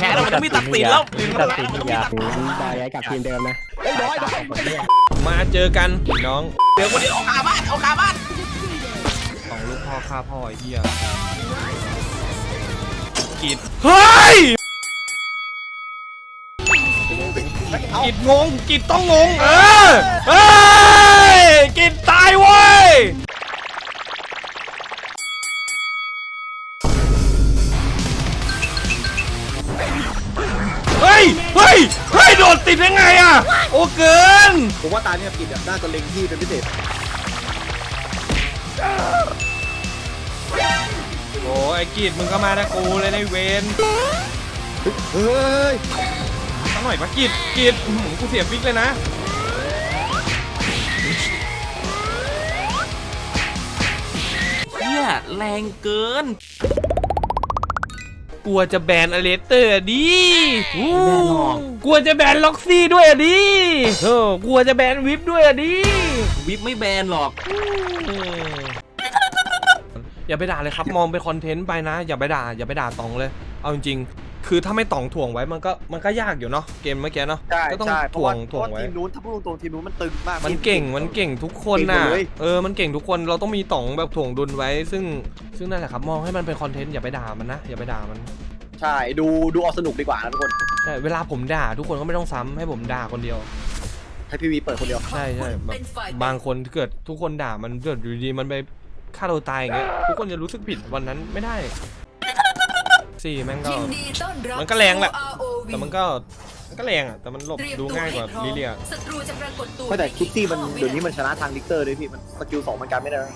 แพ้แล้วมันจะมีตัดสินแล้ว ตัดสินอีกอย่างบอยย้ายกลับทีมเดิมนะมาเจอกันน้องเดี๋ยวคนนี้เอาคาบ้านเอาคาบ้านสองลูกพ่อฆ่าพ่อไอ้เหี้ยกิดเฮ้ยกิดงงกิดต้องงงเออเฮ้ยกิดตายเว้ย เฮ้ยเฮ้ยเฮ้ยโดดติดได้ไงอะ โอ้เกิน ผมว่าตาเนี่ยกิจน่าจะเล็งที่เป็นพิเศษโอ้ไอ้กีดมึงก็มานะกูเลยในเวนเฮ้ยสักหน่อยปะกีดกีดอื้อหือกูเสียฟิกเลยนะเฮียแรงเกิน กลัวจะแบนอเลสเตอร์อะดิไม่แบนหรอก กลัวจะแบนล็อกซี่ด้วยอะดิเออกลัวจะแบนวิปด้วยอะดิ วิปไม่แบนหรอกอืมอย่าไปด่าเลยครับ มองเป็นคอนเทนต์ไปนะ อย่าไปด่า อย่าไปด่าตองเลย เอาจริงๆ คือถ้าไม่ตองถ่วงไว้มันก็มันก็ยากอยู่เนาะเกมเมื่อกี้เนาะใช่ก็ต้องใช่เพราะถ่วว่างเพถ่วราะงว่าไว้ ทีมนู้นถ้าพูดตรงๆทีมนู้นมันตึงมาก มันเก่งมันเก่งทุกคนน่ะเก่งหมดเลย เออมันเก่งทุกคนเราต้องมีต่องแบบถ่วงดุลไว้ ซึ่งซึ่งนั่นแหละครับมองให้มันเป็นคอนเทนต์อย่าไปด่ามันนะอย่าไปด่ามันใช่ดูดูเอาสนุกดีกว่านะทุกคนใช่เวลาผมด่าทุกคนก็ไม่ต้องซ้ำให้ผมด่าคนเดียว ให้พี่วีเปิดคนเดียว ใช่ใช่แบบบางคนเกิดทุกคนด่ามันเกิดอยู่ดีมันไปฆ่าตัวตายอย่างเงี้ยทุกคนจะรู้สึกผิดวันนั้นไม่ได้ สี่แม่งก็ยินดีต้อนรับมันก็แรงแหละสู่ ROV แต่มันก็มันก็แรงอะแต่มันหลบเตรียมดูตัวง่ายกว่าให้พร้อมลิเลียศัตรูจะปรากฏตัวไม่แต่ในคิกซี่มันห้าเดี๋ยวนี้วิมันชนะทางลิกเตอร์ด้วยพี่มันสกิลสองมันการไม่ได้นะ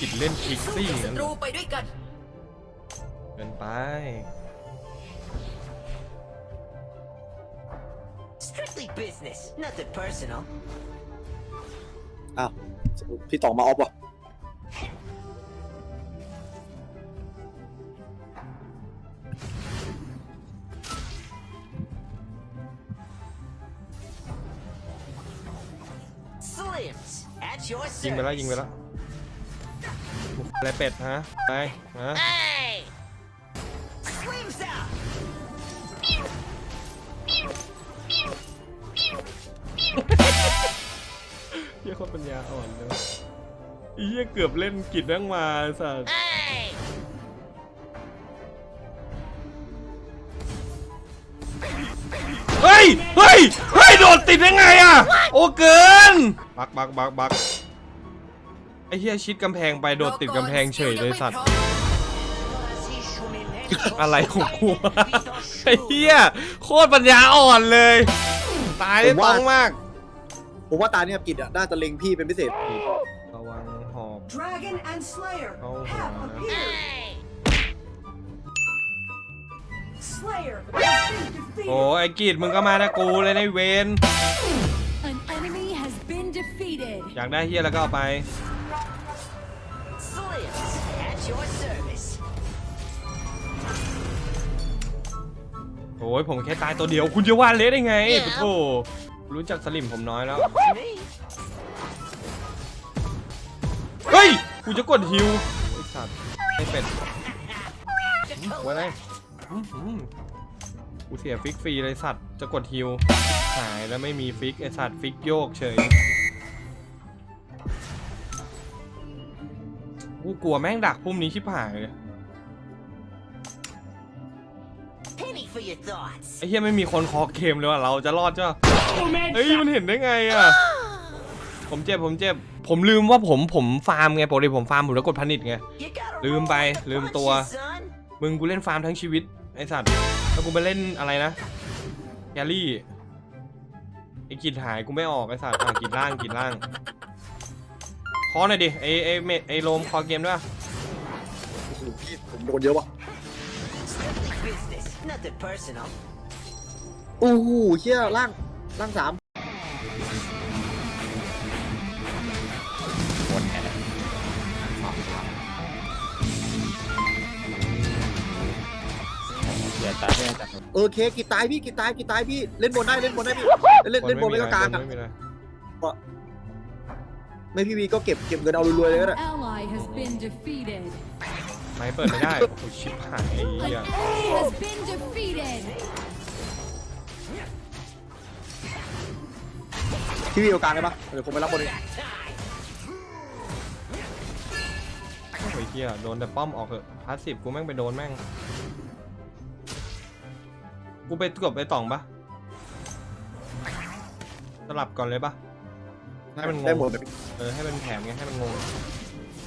กิดเล่นคิกซี่ศังั้นตรูไปด้วยกันเกินไป Strictly business, nothing personal. อ้าวพี่ตองมาออฟวะ ยิงไปแล้ว service. ยิงไปแล้วอะไรเป็ดฮะไปฮะ Hey! Slims out! เฮียคนปัญญาอ่อนเลยไอ้เฮียเกือบเล่นกิจแม่งมาสัส Hey! เฮ้ย เฮ้ย เฮ้ย โดดติดได้ไงอะ โอ้เกิน บักบักบักบักไอ้เฮียชิดกำแพงไปโดดติดกำแพงเฉยเลยสัตว์ อะไรของกูวะไอ้เฮียโคตรปัญญาอ่อนเลย ตายได้ตรงมาก ผมว่าตาเนี่ยกิจน่าจะเล็งพี่เป็นพิเศษ ระวังหอบ Dragon and Slayer Oh, have wow. appeared. Hey! Slayer has been defeated. โอ้ไอ้กีดมึงก็มานะกูเลยในเวน อยากได้เฮียแล้วก็เอาไป Slims, at your service. โอ้ยผมแค่ตายตัวเดียว คุณจะว่าเละได้ไงปะโถรู้จักสลิมผมน้อยแล้ว Me? เฮ้ย กูจะกดฮิวไอ้สัตว์ไอ้เป็ดไว้เลยอื้อหือกูเสียฟิกฟรีเลยสัตว์ จะกดฮิว หายแล้วไม่มีฟิกไอ้สัตว์ฟิกโยกเฉย กูกลัวแม่งดักพุ่มนี้ชิบหายเลย Penny for your thoughts. ไอ้เฮียไม่มีคนคอเกมเลยว่ะเราจะรอดจ้ะเฮ้ยมันเห็นได้ไงอะ ผมเจ็บผมเจ็บ ผมลืมว่าผมผมฟาร์มไงปกติผมฟาร์มผมแล้วกดพันิดไง You gotta ลืม roll ไป with the ลืมตัว punches, son. มึงกูเล่นฟาร์มทั้งชีวิตไอสัตว์แล้วกูไปเล่นอะไรนะแกรี่ไอกิดหายกูไม่ออกไอสัตว์อะกิดล่างกิดล่าง คอหน่อยดิไอไอเมดไอโรมคอเกมด้วย โอ้โหพี่ผมโดนเยอะวะ Strictly business, nothing personal. โอ้โหเชี่ยล่างล่างสามเดี๋ยวตัดเนี่ยจากเออเคกิจตายพี่กิจตายกิจตายพี่เล่นบนได้เล่นบนได้พี่เล่นเล่นบนไม่ก็กลางอะไม่มีอะไร ไม่พี่วีก็เก็บเก็บเงินเอารวยๆเลยก็ได้ Ally has been defeated ไม่เปิดไม่ได้ โอ้โหชิบหายไอ้เหี้ย An enemy has been defeated. พี่พี่เอากลางได้ปะเดี๋ยวผมไปรับบนเองโอ้ยเหี้ยโดนแต่ป้อมออกเถอะพาสซีฟกูแม่งไปโดนแม่ง กูไปกบไปต่องปะสลับก่อนเลยปะ ให้มันงได้หมดงเลยเออให้มันแถมไงให้มันงง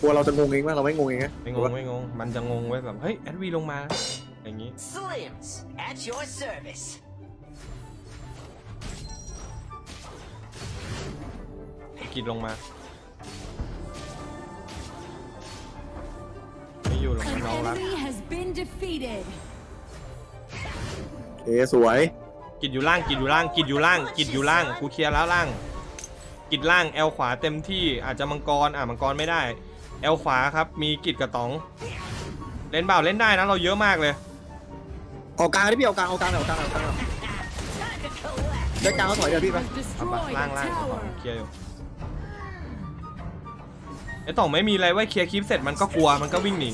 กลัวเราจะงงเองไหมเราไม่งงเองไงไม่งงไม่งงมันจะงงไว้แบบเฮ้ยแอดวีลงมาอย่างงี้ Slims, at your service. กิดลงมาไม่อยู่หรอก An น้องรัก enemy has been defeated. เอ๋สวย กิดอยู่ล่างกิดอยู่ล่างกิดอยู่ล่างกิดอยู่ล่างกูเคลียร์แล้วล่าง กิดล่างแอลขวาเต็มที่อาจจะมังกรอะมังกรไม่ได้แอลขวาครับมีกิดกับต๋อง เล่นเปล่าเล่นได้นะเราเยอะมากเลยเอากลางได้พี่เอากลางเอากลางเอากลางเอากลางเอาได้กลางเขาถอยเดี๋ยวพี่ไป Has เอามา destroyed ล่าง a ล่างต๋อง tower. เคลียร์อยู่ไอ้ต๋องไม่มีอะไรไว้เคลียร์คลิปเสร็จมันก็กลัวมันก็วิ่งหนี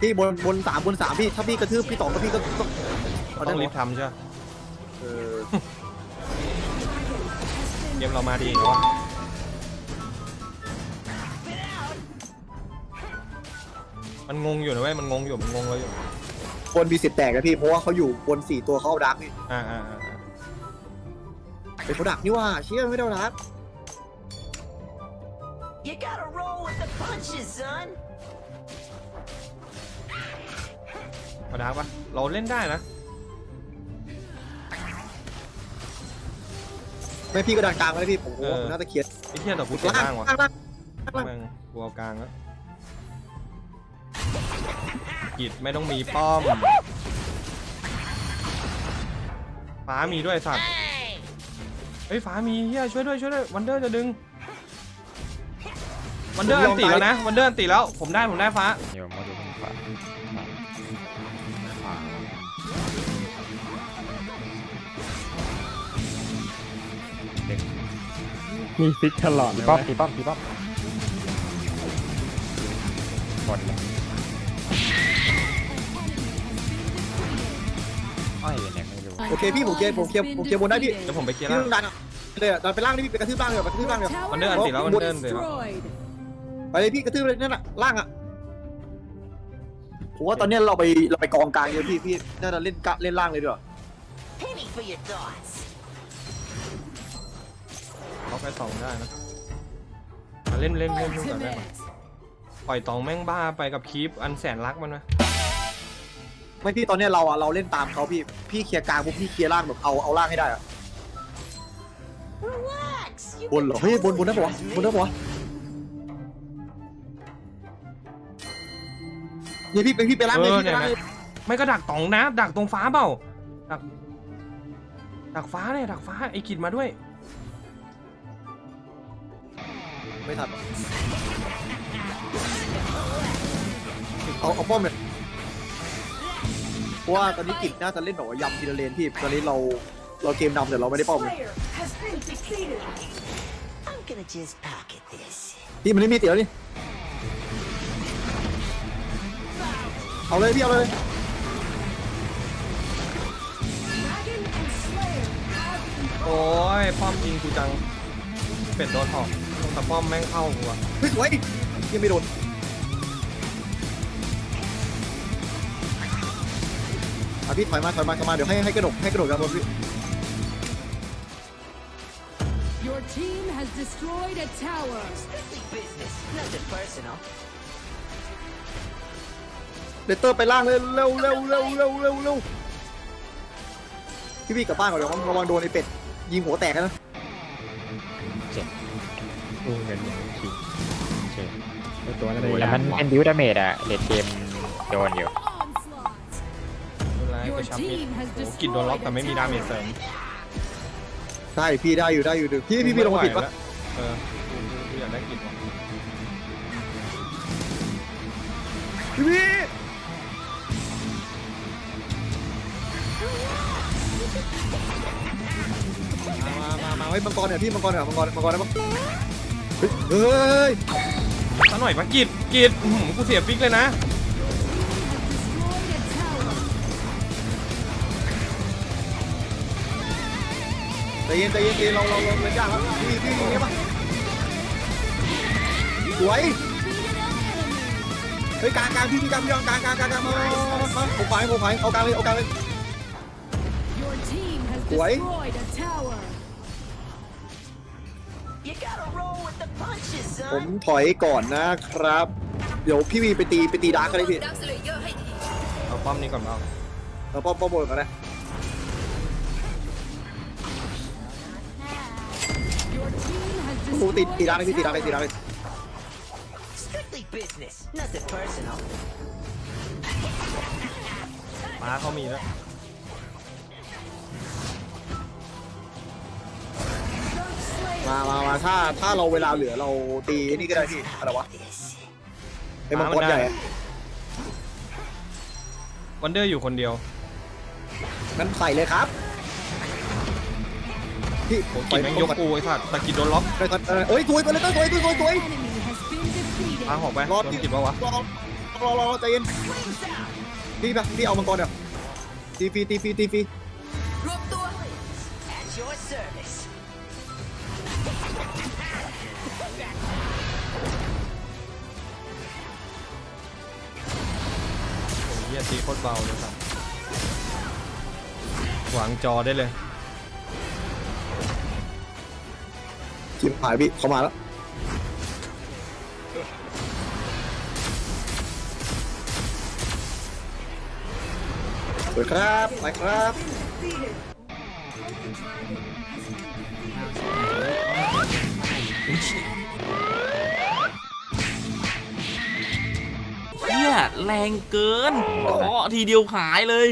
พี่บนบนสามบนสามพี่ถ้าพี่กระทืบพี่ต๋องก็พี่ก็ก็เอาต้ได้องหมรีดบทำใช่ไหมเออเกมเรามาดีแล้ววะมันงงอยู่นะเว้ยมันงงอยู่มันงงเราอยู่คนมีสิทธิ์แตกนะพี่เพราะว่าเขาอยู่บนสี่ตัวเขาเอาดักนี่อ่าอ่าอ่าอ่าเป็นเขาดักนี่ว่าเชี่ยไม่ได้เอาดัก You gotta roll with the punches, son. มาดักปะเราเล่นได้นะ ไม่พี่ก็ดันกลางไว้พี่ผมว่าเออ ผมน่าจะเคลียร์ไอ้เทียแต่กูเสียล่างล่างว่ะล่างล่างล่างแม่งกูเอากลางแล้วกิดไม่ต้องมีป้อมฟ้ามีด้วยสัตว์เฮ้ยฟ้ามีเฮียช่วยด้วยช่วยด้วยวันเดอร์จะดึงวันเดอร์อันติแล้วนะวันเดอร์อันติแล้วผมได้ผมได้ฟ้าโมีฟิกตลอดเลยป้อมตีป้อมตีป้อมบนเลยอ้อยเนี่ยไม่รู้ An โอเคพี่ผมเคลียร์ผมเคลียร์ ally has ผม been เคลียร์บนได้พี่เดี๋ยวผมไปเคลียร์พี่ล่างต้องดันอะเลยอะดันไปล่างนี่พี่ไปกระทืบล่างเลยไปกระทืบล่างเลย Tower วันเดอร์อันติแล้ววันเดอร์อันติแล้ว destroyed. ไปเลยพี่กระทืบเลยนั่นน่ะล่างอะผมว่าตอนเนี้ยเราไปเราไปกองกลางเยอะพี่พี่น่าจะเล่นกะเล่นล่างเลยดีกว่า Penny for your thoughts. เขาไปสองได้นะอะเล่นเล่นเล่นยุ่งก่อนได้ปะ Ultimate. ปล่อยตองแม่งบ้าไปกับคีปอันแสนรักมันไหมไม่พี่ตอนเนี้ยเราอะเราเล่นตามเขาพี่พี่เคลียร์กลางปุ๊บพี่เคลียร์ล่างแบบเอาเอาล่างให้ได้อะ Relax. You บนเหรอเฮ้ยบนบนได้ปะวะบนได้ปะวะเนี่ยพี่ไปพี่ไปล่างเอเลยอพี่ไปเนี่ยล่างนะเลยไม่ก็ดักตองนะ ดักตรงฟ้าเปล่าดักดักฟ้าเนี่ยดักฟ้าไอ้กิดมาด้วย ไม่ทันเอาเอาป้อมเลยเพราะว่าตอนนี้กิจน่าจะเล่นแบบว่ายำทีละเลนพี่ตอนนี้เราเราเกมดำแต่เราไม่ได้ป้อม Player has been defeated. I'm gonna just pocket this. พี่มันไม่มีเตี๋ยวนี่เอาเลยพี่เอาเลย Dragon and Slayer have โอ้ยป้อมยิงกูจัง เป็ดโดนหอก แต่ป้อมแม่งเข้ากูอะเฮ้ยสวยยังไม่โดนอะพี่ถอยมาถอยมาถอยมาเดี๋ยวให้ให้กระโดดให้กระโดดกันบนพี่ Your team has destroyed a tower. Strictly business, nothing personal. เลเตอร์ไปล่างเลยเร็วเร็วเร็วเร็วเร็วเร็วพี่พี่กลับบ้านก่อนเดี๋ยวระวังโดนไอ้เป็ดยิงหัวแตกนะ ดูเงินอย่างนี้จริงเช่ตัวนั้นเลยแล้วมันเป็นบิวดาเมจอะเลดเกมโดนอยู่ Onslaught. อะไร Your กระชับมิด team has โอ้กิดโดนล็อกแต่ไม่มีดาเมจเสริมใช่พี่ได้อยู่ได้อยู่ดึกพี่พี่พี่ลงมาปิดปะเออกูกูอยากได้กิดว่ะพี่พี่ไว้มังกรเนี่ยพี่มังกรเนี่ยมังกรมังกรได้ปะ เฮ้ยซะหน่อยปะกิดกิดอื้อหือกูเสียฟิกเลยนะ ใจเย็นใจเย็นใจเย็นเราเราเราเป็นยาครับพี่พี่เนี่ยปะสวยเฮ้ยกลางกลางพี่พี่กลางพี่กลางกลางกลางกลางมามามาผมไปผมไปเอากลางเลยเอากลางเลย Your team has Wait. destroyed a tower. ผม son. ถอยก่อนนะครับ เดี๋ยวพี่วีไปตีไปตีดาร์กกันเลยพี่เอาป้อมนี้ก่อนเปล่าเอาป้อมป้อมบนกันนะ Your team has โอ้โหตีตี destroyed ดาร์ก a เลยพี่ตีดาร์กเลยตีดาร์ก tower. เลย Strictly business, nothing personal. ม้าเขามีแล้ว มามามาถ้าถ้าเราเวลาเหลือเราตีนี่ก็ได้พี่อะไรวะ This. ไอ้มังกรใหญ่อะวันเดอร์อยู่คนเดียวงั้นใส่เลยครับพี่โอ้กิดแม่งยกกูไอ้สัตว์ตะกิดโดนล็อกไปก่อนเอ้ยสวยไปเลยสวยสวยสวยสวย Enemy has been defeated. ล้างออกไปรอโดนพี่กิดปะวะรอรอรอรอใจเย็นพี่ปะพี่เอามังกรเดี๋ยวตีฟรีตีฟรีตีฟรี At your service. เฮียตีโคตรเบาเลยสัตว์วางจอได้เลย ชิมหายพี่เข้ามาแล้วสวยครับไปครับ เฮียแรงเกินเคาะทีเดียวหายเลย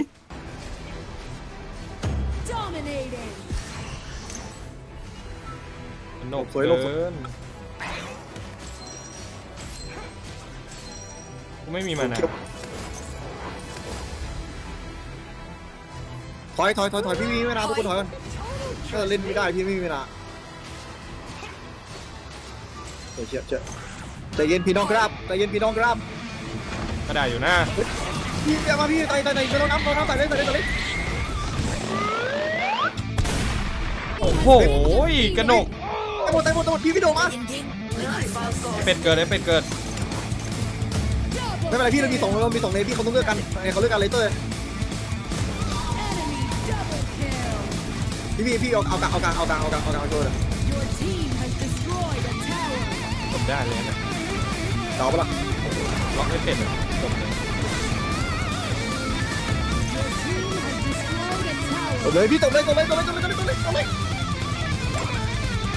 Dominating. สนุกสวยเกิลงนกูไม่มีมานะถอยถอยถอยถอยพี่มีเวลาทุกคนถอยก่อนถ้าเล่นไม่ได้พี่ไม่มีเวลา เดี๋ยวเชื่อเชื่อใจเย็นพี่น้องครับใจเย็นพี่น้องครับก็ได้อยู่นะพี่เดี๋ยวมาพี่ไต่ไต่ไต่เราน้ำเราน้ำไต่เลยไต่เลยไต่เลยโอ้โหกระหนกไต่หมดไต่หมดไต่หมดพี่พี่โดดมาเป็ดเกิดไอ้เป็ดเกิดไม่เป็นไรพี่เรามีสองเรามีสองเลนพี่เขาต้องเลือกกันไอ้เขาเลือกกันเลเตอร์ Enemy double kill. พี่พี่พี่เอาเอากลางเอากลางเอากลางเอากลางเอากลางเอาโชว์เลย ได้เลยนะเอาปะล่ะล็อกให้เป็ดอะจบเลย Your team has destroyed a จ tower. บเลยพี่จบเลยจบเลยจบเลยจบเลยจบเลยจบเลยจบเลย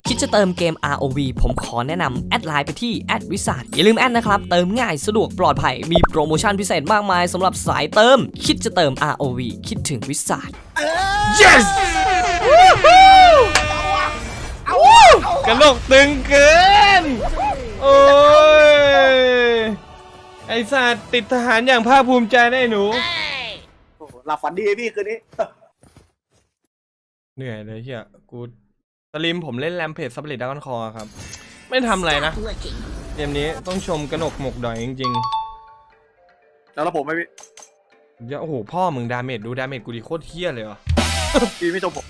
คิดจะเติมเกม ROV ผมขอแนะนำแอดไลน์ไปที่แอดวิสาอย่าลืมแอดนะครับ เติมง่ายสะดวกปลอดภัย มีโปรโมชั่นพิเศษมากมายสำหรับสายเติม คิดจะเติม ROV คิดถึงวิสา yes กระหนกตึงเกิน โอ้ยไอสัตว์ติดทหารอย่างภาคภูมิใจนะไอ้หนู โอ้โหหลับฝันดีพี่คืนนี้ เหนื่อยเลยเฮียกูสลิมผมเล่นแรมเพจซับเลดดากอนคอครับ ไม่ทำอะไรนะ Stop looking. เกมนี้ต้องชมกระหนกหมกดอยจริงแล้วเราผมไม่พี่ๆเดี๋ยวโอ้โห พ่อมึงดาเมจดูดาเมจกูดีโคตรเฮี้ยเลยว่ะพี่ไม่ชมผม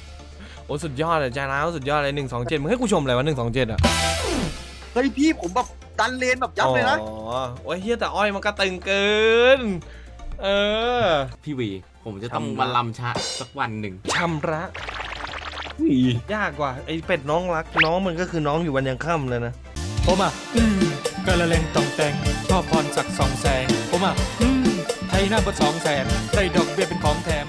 โอ้สุดยอดเลยจาร้าวสุดยอดเลยหนึ่งสองเจ็ดมึงให้กูชมอะไรวะหนึ่งสองเจ็ดอะ เฮ้ยพี่ผมแบบดันเลนแบบยับเลยนะ อ๋อโอ้ยเฮี้ยแต่อ้อยมันก็ตึงเกิน เออพี่วี ผมจะต้องทำมาลำชะสักวันหนึ่งชำระ ยากกว่าไอ้เป็ดน้องรัก น้องมึงก็คือน้องอยู่วันยังค่ำเลยนะ ผมอะอืมกระเลงตองแต่งชอบพรสักสองแสงผมอะอืมไทยหน้าบดสองแสนได้ดอกเบี้ยเป็นของแถม